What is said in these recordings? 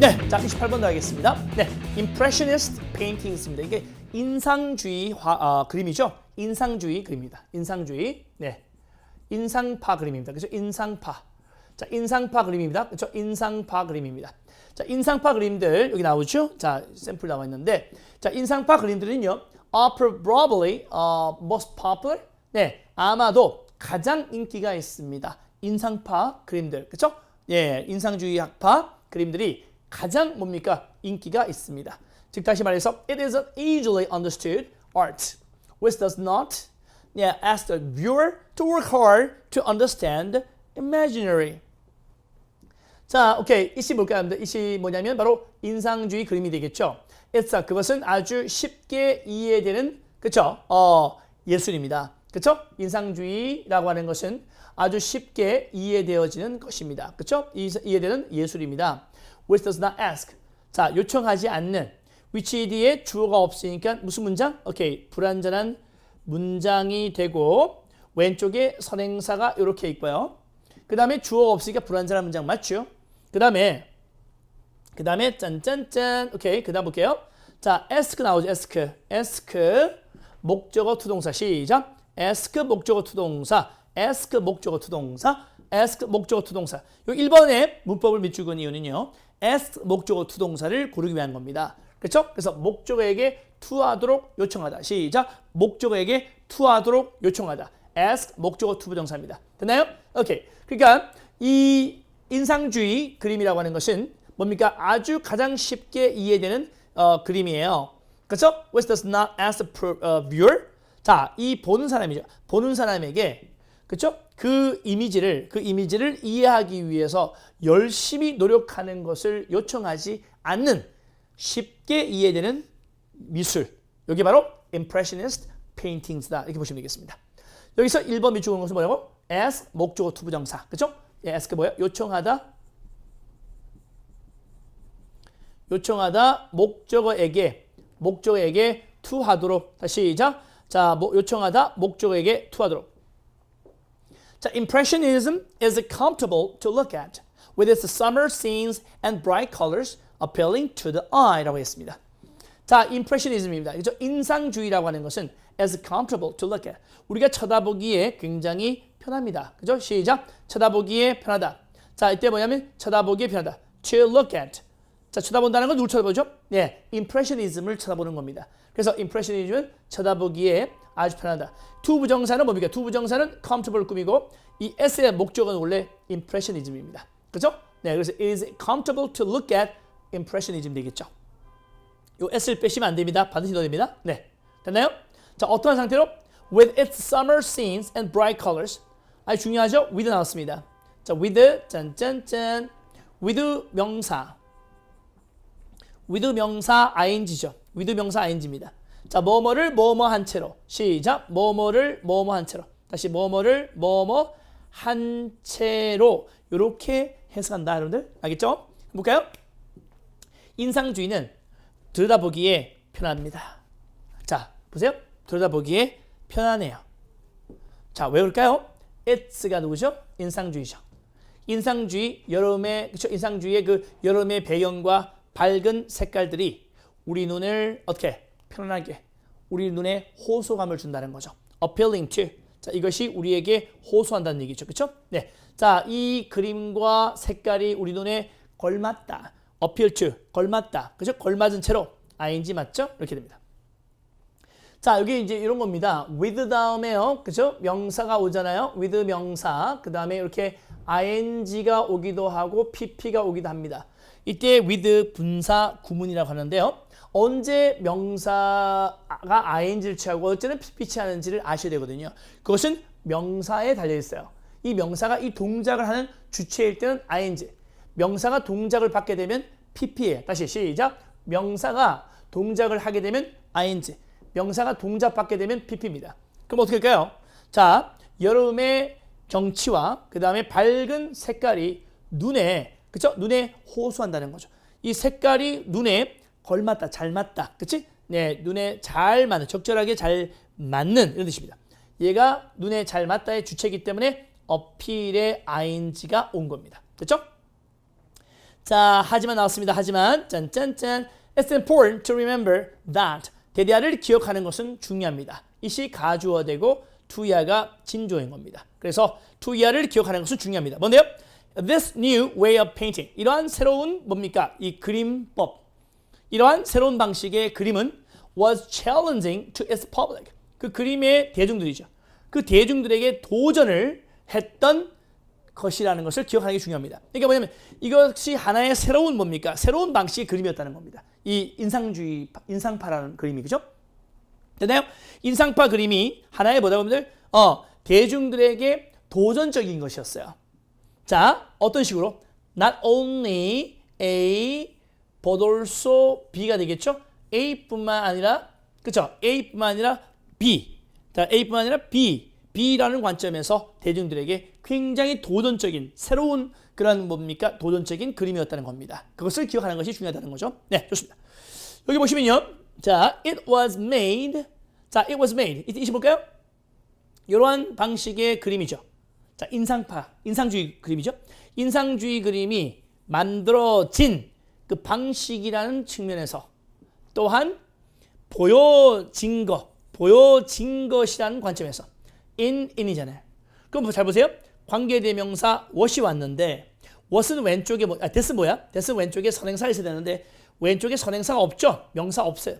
네, 자 28번 더하겠습니다. 네, Impressionist paintings입니다. 이게 인상주의 화, 아, 그림이죠. 인상주의 그림입니다. 인상주의, 네, 인상파 그림입니다. 그렇죠? 인상파. 자, 인상파 그림입니다. 그렇죠? 인상파 그림입니다. 자, 인상파 그림들 여기 나오죠? 자, 샘플 나와 있는데, 자, 인상파 그림들은요, are probably uh, most popular. 네, 아마도 가장 인기가 있습니다. 인상파 그림들, 그렇죠? 예, 인상주의 학파 그림들이 가장 뭡니까 인기가 있습니다. 즉 다시 말해서, it is an easily understood art, which does not yeah, ask the viewer to work hard to understand imaginary. 자, 오케이. 이시? 여러분들? 이시 뭐냐면 바로 인상주의 그림이 되겠죠. It's a, 그것은 아주 쉽게 이해되는 그쵸? 어, 예술입니다. 그쵸? 인상주의라고 하는 것은 아주 쉽게 이해되어지는 것입니다. 그쵸? 이- 이해되는 예술입니다. Which does not ask. 자, 요청하지 않는. which 뒤에 주어가 없으니까 무슨 문장? 오케이. 불완전한 문장이 되고 왼쪽에 선행사가 이렇게 있고요. 그 다음에 주어가 없으니까 불완전한 문장 맞죠? 그 다음에 그 다음에 짠짠짠 오케이 그 다음 볼게요. 자 ask 나오죠 ask ask 목적어 투동사 시작 ask 목적어 투동사 ask 목적어 투동사 ask 목적어 투동사 요 1번의 문법을 밑줄건 이유는요 ask 목적어 투동사를 고르기 위한 겁니다. 그렇죠? 그래서 목적어에게 투하도록 요청하다 시작 목적어에게 투하도록 요청하다 ask 목적어 투부정사입니다. 됐나요? 오케이. 그러니까 이 인상주의 그림이라고 하는 것은 뭡니까? 아주 가장 쉽게 이해되는 어, 그림이에요. 그렇죠? Which does not ask the 어, viewer. 자, 이 보는 사람이죠. 보는 사람에게 그렇죠? 그 이미지를 그 이미지를 이해하기 위해서 열심히 노력하는 것을 요청하지 않는 쉽게 이해되는 미술. 여기 바로 impressionist paintings다. 이렇게 보시면 되겠습니다. 여기서 1번 밑줄 그은 것은 뭐라고? ask 목적어 투부정사. 그죠? 예, ask 뭐야? 요청하다. 요청하다 목적어에게 목적어에게 투하도록. 다시 시작. 자, 뭐, 요청하다 목적어에게 투하도록. 자, impressionism is comfortable to look at with its summer scenes and bright colors appealing to the eye라고 했습니다. 자, impressionism입니다. 그죠? 인상주의라고 하는 것은 as comfortable to look at. 우리가 쳐다보기에 굉장히 편합니다. 그죠? 시작. 쳐다보기에 편하다. 자, 이때 뭐냐면 쳐다보기에 편하다. to look at. 자, 쳐다본다는 건 누굴 쳐다보죠? 네, impressionism을 쳐다보는 겁니다. 그래서 impressionism은 쳐다보기에 아주 편하다. 두 부정사는 뭡니까? 두 부정사는 comfortable 꾸미고 이 s의 목적은 원래 impressionism입니다. 그죠? 네, 그래서 is comfortable to look at impressionism 되겠죠. 요 s를 빼시면 안 됩니다. 반드시 넣어야 됩니다. 네. 됐나요? 자, 어떠한 상태로? With its summer scenes and bright colors. 아주 중요하죠? with 나왔습니다. 자, with 짠짠짠. with 명사. with 명사 ing죠. with 명사 ing입니다. 자, 뭐뭐를 뭐뭐 한 채로. 시작. 뭐뭐를 뭐뭐 한 채로. 다시 뭐뭐를 뭐뭐 한 채로. 요렇게 해석한다, 여러분들. 알겠죠? 볼까요? 인상주의는 들여다보기에 편합니다. 자, 보세요. 들여다보기에 편하네요. 자, 왜 그럴까요? it's가 누구죠? 인상주의죠. 인상주의, 여름의, 그쵸? 인상주의의 그 여름의 배경과 밝은 색깔들이 우리 눈을 어떻게 편안하게 우리 눈에 호소감을 준다는 거죠. appealing to. 자, 이것이 우리에게 호소한다는 얘기죠. 그쵸? 네. 자, 이 그림과 색깔이 우리 눈에 걸맞다. appeal to. 걸맞다. 그죠? 걸맞은 채로 ing 맞죠? 이렇게 됩니다. 자, 여기 이제 이런 겁니다. with 다음에요. 그죠? 명사가 오잖아요. with 명사. 그 다음에 이렇게 ing가 오기도 하고 pp가 오기도 합니다. 이때 with 분사 구문이라고 하는데요. 언제 명사가 ing를 취하고 어째는 pp 취하는지를 아셔야 되거든요. 그것은 명사에 달려 있어요. 이 명사가 이 동작을 하는 주체일 때는 ing. 명사가 동작을 받게 되면 pp에 다시 시작. 명사가 동작을 하게 되면 ing. 명사가 동작 받게 되면 pp입니다. 그럼 어떻게 할까요? 자, 여름의 경치와 그 다음에 밝은 색깔이 눈에 그쵸? 눈에 호소한다는 거죠. 이 색깔이 눈에 걸맞다, 잘 맞다, 그치? 네, 눈에 잘 맞는, 적절하게 잘 맞는 이런 뜻입니다. 얘가 눈에 잘 맞다의 주체이기 때문에 어필의 ing가 온 겁니다. 됐죠? 자, 하지만 나왔습니다. 하지만 짠짠짠. It's important to remember that 대대야를 기억하는 것은 중요합니다. 이 시 가주어되고 투야가 진조인 겁니다. 그래서 투야를 기억하는 것은 중요합니다. 뭔데요? This new way of painting. 이러한 새로운 뭡니까? 이 그림법. 이러한 새로운 방식의 그림은 was challenging to its public. 그 그림의 대중들이죠. 그 대중들에게 도전을 했던 것이라는 것을 기억하는 게 중요합니다. 그러니까 뭐냐면 이것이 하나의 새로운 뭡니까? 새로운 방식의 그림이었다는 겁니다. 이 인상주의 인상파라는 그림이 그죠? 됐나요? 인상파 그림이 하나의 뭐다 보면 어 대중들에게 도전적인 것이었어요. 자 어떤 식으로 not only A but also B가 되겠죠? A뿐만 아니라 그쵸? A뿐만 아니라 B. 자 A뿐만 아니라 B. B라는 관점에서 대중들에게 굉장히 도전적인 새로운 그런 뭡니까 도전적인 그림이었다는 겁니다. 그것을 기억하는 것이 중요하다는 거죠. 네, 좋습니다. 여기 보시면요, 자, it was made. 자, it was made. 이때 이시 볼까요? 이러한 방식의 그림이죠. 자, 인상파, 인상주의 그림이죠. 인상주의 그림이 만들어진 그 방식이라는 측면에서 또한 보여진 것, 보여진 것이라는 관점에서 in in이잖아요. 그럼 잘 보세요. 관계대명사 what이 왔는데 what은 왼쪽에 뭐, 아, this 뭐야? this 왼쪽에 선행사 있어야 되는데 왼쪽에 선행사가 없죠. 명사 없어요.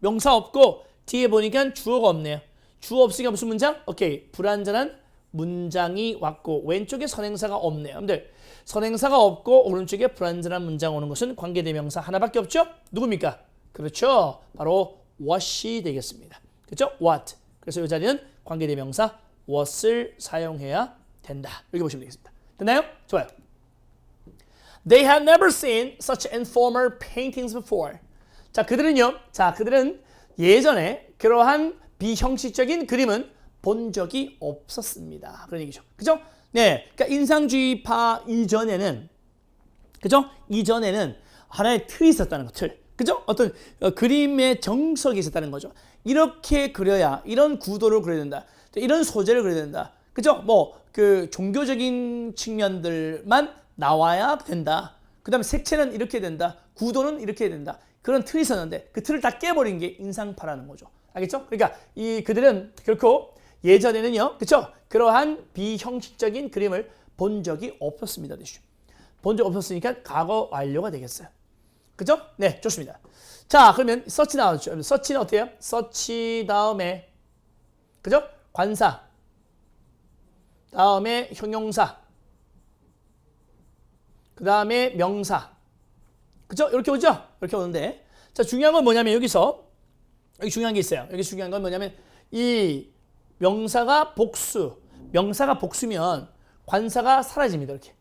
명사 없고 뒤에 보니까 주어가 없네요. 주어 없으니까 무슨 문장? 오케이. 불완전한 문장이 왔고 왼쪽에 선행사가 없네요. 근데 선행사가 없고 오른쪽에 불완전한 문장 오는 것은 관계대명사 하나밖에 없죠? 누굽니까? 그렇죠. 바로 what이 되겠습니다. 그렇죠? what. 그래서 이 자리는 관계대명사 what을 사용해야 된다. 여기 보시면 되겠습니다. 됐나요? 좋아요. They had never seen such informal paintings before. 자, 그들은요. 자, 그들은 예전에 그러한 비형식적인 그림은 본 적이 없었습니다. 그런 얘기죠. 그죠? 네. 그러니까 인상주의파 이전에는 그죠? 이전에는 하나의 틀이 있었다는 것, 틀. 그죠? 어떤 어, 그림의 정석이 있었다는 거죠. 이렇게 그려야 이런 구도를 그려야 된다. 이런 소재를 그려야 된다. 그죠? 뭐 그 종교적인 측면들만 나와야 된다. 그다음에 색채는 이렇게 된다. 구도는 이렇게 된다. 그런 틀이 있었는데 그 틀을 다 깨버린 게 인상파라는 거죠. 알겠죠? 그러니까 이 그들은 결코 예전에는요, 그렇죠? 그러한 비형식적인 그림을 본 적이 없었습니다. 본 적 없었으니까 과거 완료가 되겠어요. 그죠? 네, 좋습니다. 자, 그러면 서치 나왔죠. 서치는 어때요? 서치 다음에 그죠? 관사 다음에 형용사 그 다음에 명사 그죠? 이렇게 오죠? 이렇게 오는데 자 중요한 건 뭐냐면 여기서 여기 중요한 게 있어요. 여기 중요한 건 뭐냐면 이 명사가 복수 명사가 복수면 관사가 사라집니다. 이렇게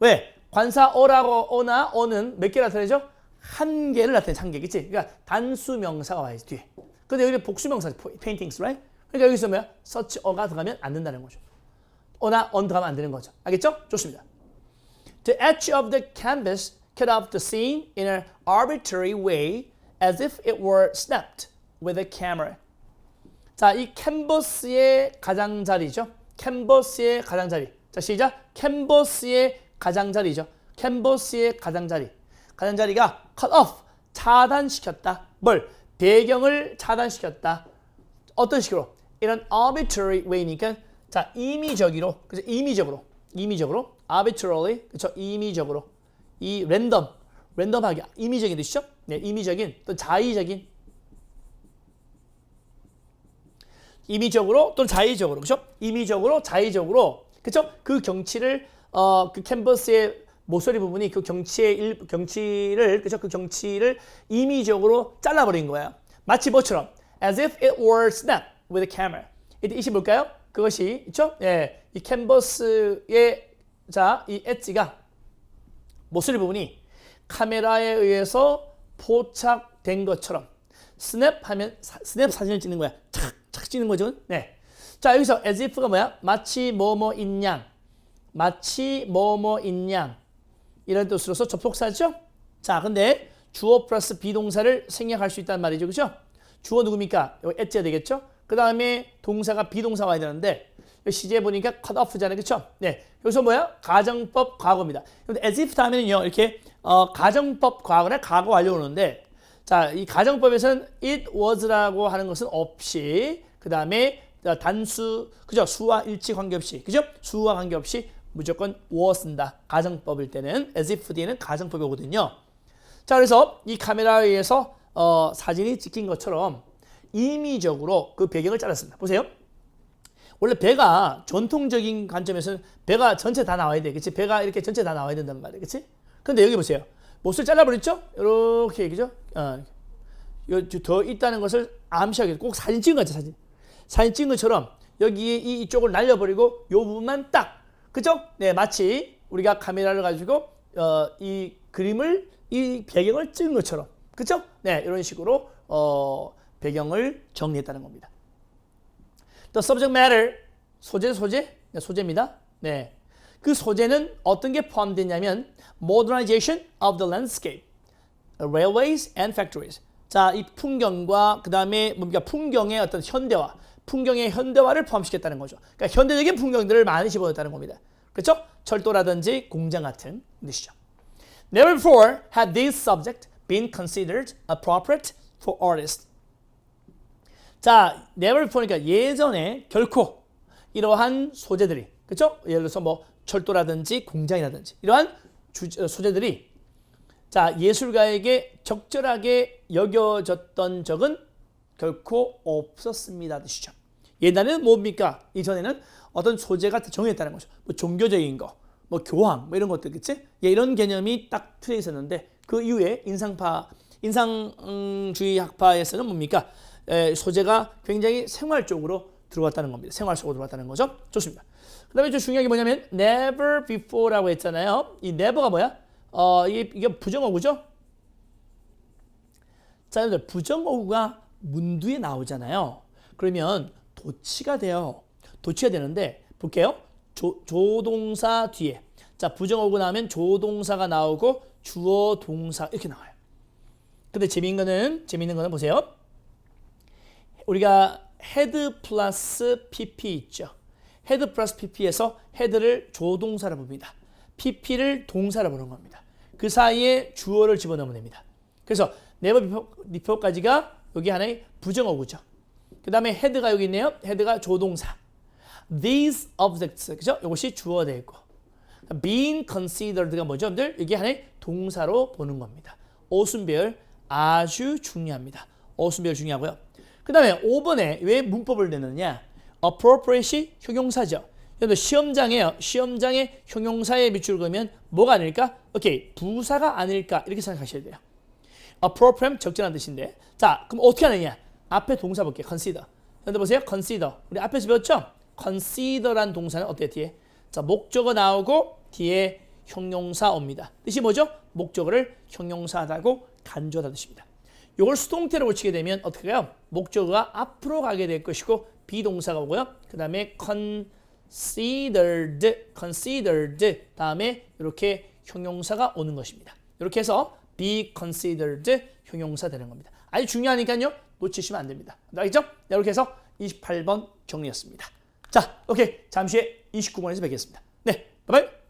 왜? 관사 어라고 어나 어는 몇 개 나타내죠? 한 개를 나타내 한 개, 그치? 그러니까 단수 명사가 와야지 뒤에. 근데 여기 복수 명사, paintings, right? 그러니까 여기서 뭐야? such 어가 들어가면 안 된다는 거죠. 어나 on 들어가면 안 되는 거죠. 알겠죠? 좋습니다. The edge of the canvas cut off the scene in an arbitrary way as if it were snapped with a camera. 자, 이 캔버스의 가장자리죠. 캔버스의 가장자리. 자, 시작. 캔버스의 가장자리죠. 캔버스의 가장자리. 가장자리가 cut off, 차단시켰다. 뭘? 배경을 차단시켰다. 어떤 식으로? 이런 arbitrary way니까 자, 임의적으로, 그죠? 임의적으로, 임의적으로, arbitrarily, 그죠? 임의적으로, 이 랜덤, 랜덤하게, 임의적인 뜻이죠? 네, 임의적인, 또 자의적인, 임의적으로 또는 자의적으로, 그죠? 임의적으로, 자의적으로, 그죠? 그 경치를, 어, 그 캔버스의 모서리 부분이 그 경치의 일, 경치를, 그죠? 그 경치를 임의적으로 잘라버린 거예요. 마치 뭐처럼, as if it were snapped with a camera. 이때 이시 볼까요? 그것이 있죠? 예, 이 캔버스의 자, 이 엣지가 모서리 부분이 카메라에 의해서 포착된 것처럼 스냅하면 사, 스냅 사진을 찍는 거야. 착 착 찍는 거죠. 네. 자, 여기서 as if가 뭐야? 마치 뭐뭐 인양. 마치 뭐뭐 인양. 이런 뜻으로서 접속사죠? 자, 근데 주어 플러스 비동사를 생략할 수 있다는 말이죠. 그죠? 주어 누굽니까? 여기 엣지가 되겠죠? 그 다음에 동사가 비동사 와야 되는데 시제 보니까 off잖아요. 그렇죠? 네. 여기서 뭐야? 가정법 과거입니다. 근데 as if 다음에는요. 이렇게 어, 가정법 과거나 과거 완료 오는데 자, 이 가정법에서는 it was라고 하는 것은 없이 그다음에 단수 그죠? 수와 일치 관계없이 그죠? 수와 관계없이 무조건 was 쓴다. 가정법일 때는 as if 뒤에는 가정법이 오거든요. 자, 그래서 이 카메라에 의해서 어, 사진이 찍힌 것처럼 임의적으로 그 배경을 잘랐습니다. 보세요. 원래 배가 전통적인 관점에서는 배가 전체 다 나와야 돼. 그치? 배가 이렇게 전체 다 나와야 된단 말이에요. 그치? 근데 여기 보세요. 못을 잘라버렸죠? 이렇게, 그죠? 어. 더 있다는 것을 암시하게 꼭 사진 찍은 거죠, 사진. 사진 찍은 것처럼 여기 이 이쪽을 날려버리고 요 부분만 딱, 그죠? 네, 마치 우리가 카메라를 가지고 어, 이 그림을, 이 배경을 찍은 것처럼. 그죠? 네, 이런 식으로 어, 배경을 정리했다는 겁니다. The subject matter 소재 소재 네, 소재입니다. 네. 그 소재는 어떤 게 포함되냐면 modernization of the landscape, railways and factories. 자, 이 풍경과 그다음에 뭡니까? 풍경의 어떤 현대화, 풍경의 현대화를 포함시켰다는 거죠. 그러니까 현대적인 풍경들을 많이 집어넣었다는 겁니다. 그렇죠? 철도라든지 공장 같은 뜻이죠. Never before had this subject been considered appropriate for artists. 자, never before니까 예전에 결코 이러한 소재들이 그렇죠? 예를 들어서 뭐 철도라든지 공장이라든지 이러한 주, 어, 소재들이 자 예술가에게 적절하게 여겨졌던 적은 결코 없었습니다 뜻이죠. 옛날에는 뭡니까? 이전에는 어떤 소재가 정해졌다는 거죠. 뭐 종교적인 거, 뭐 교황, 뭐 이런 것들, 그치? 예, 이런 개념이 딱 틀어 있었는데 그 이후에 인상파, 인상주의 학파에서는 뭡니까? 에, 소재가 굉장히 생활적으로 들어왔다는 겁니다. 생활 속으로 들어왔다는 거죠. 좋습니다. 그 다음에 좀 중요한 게 뭐냐면 never before라고 했잖아요. 이 never가 뭐야? 어, 이게, 이게 부정어구죠? 자, 여러분들 부정어구가 문두에 나오잖아요. 그러면 도치가 돼요. 도치가 되는데 볼게요. 조, 조동사 뒤에 자 부정어구 나오면 조동사가 나오고 주어 동사 이렇게 나와요. 근데 재미있는 거는 재미있는 거는 보세요. 우리가 헤드 플러스 pp 있죠. 헤드 플러스 pp에서 헤드를 조동사로 봅니다. pp를 동사로 보는 겁니다. 그 사이에 주어를 집어넣으면 됩니다. 그래서 네버 비포까지가 여기 하나의 부정어구죠. 그 다음에 헤드가 여기 있네요. 헤드가 조동사. These objects, 그죠? 이것이 주어 되고. being considered가 뭐죠? 여러분들? 이게 하나의 동사로 보는 겁니다. 오순별 아주 중요합니다. 오순별 중요하고요. 그 다음에 5번에 왜 문법을 내느냐? appropriate이 형용사죠. 여러분 시험장에요. 시험장에 형용사에 밑줄 그으면 뭐가 아닐까? 오케이. 부사가 아닐까? 이렇게 생각하셔야 돼요. appropriate 적절한 뜻인데. 자, 그럼 어떻게 하느냐? 앞에 동사 볼게요. consider. 여러분 보세요. consider. 우리 앞에서 배웠죠? consider란 동사는 어때요? 뒤에? 자, 목적어 나오고 뒤에 형용사 옵니다. 뜻이 뭐죠? 목적어를 형용사하다고 간주하다 뜻입니다. 이걸 수동태로 고치게 되면 어떻게 해요? 목적어가 앞으로 가게 될 것이고 비동사가 오고요. 그 다음에 considered, considered 다음에 이렇게 형용사가 오는 것입니다. 이렇게 해서 be considered 형용사 되는 겁니다. 아주 중요하니까요. 놓치시면 안 됩니다. 알겠죠? 네, 이렇게 해서 28번 정리했습니다. 자, 오케이. 잠시 후에 29번에서 뵙겠습니다. 네, 바이바이.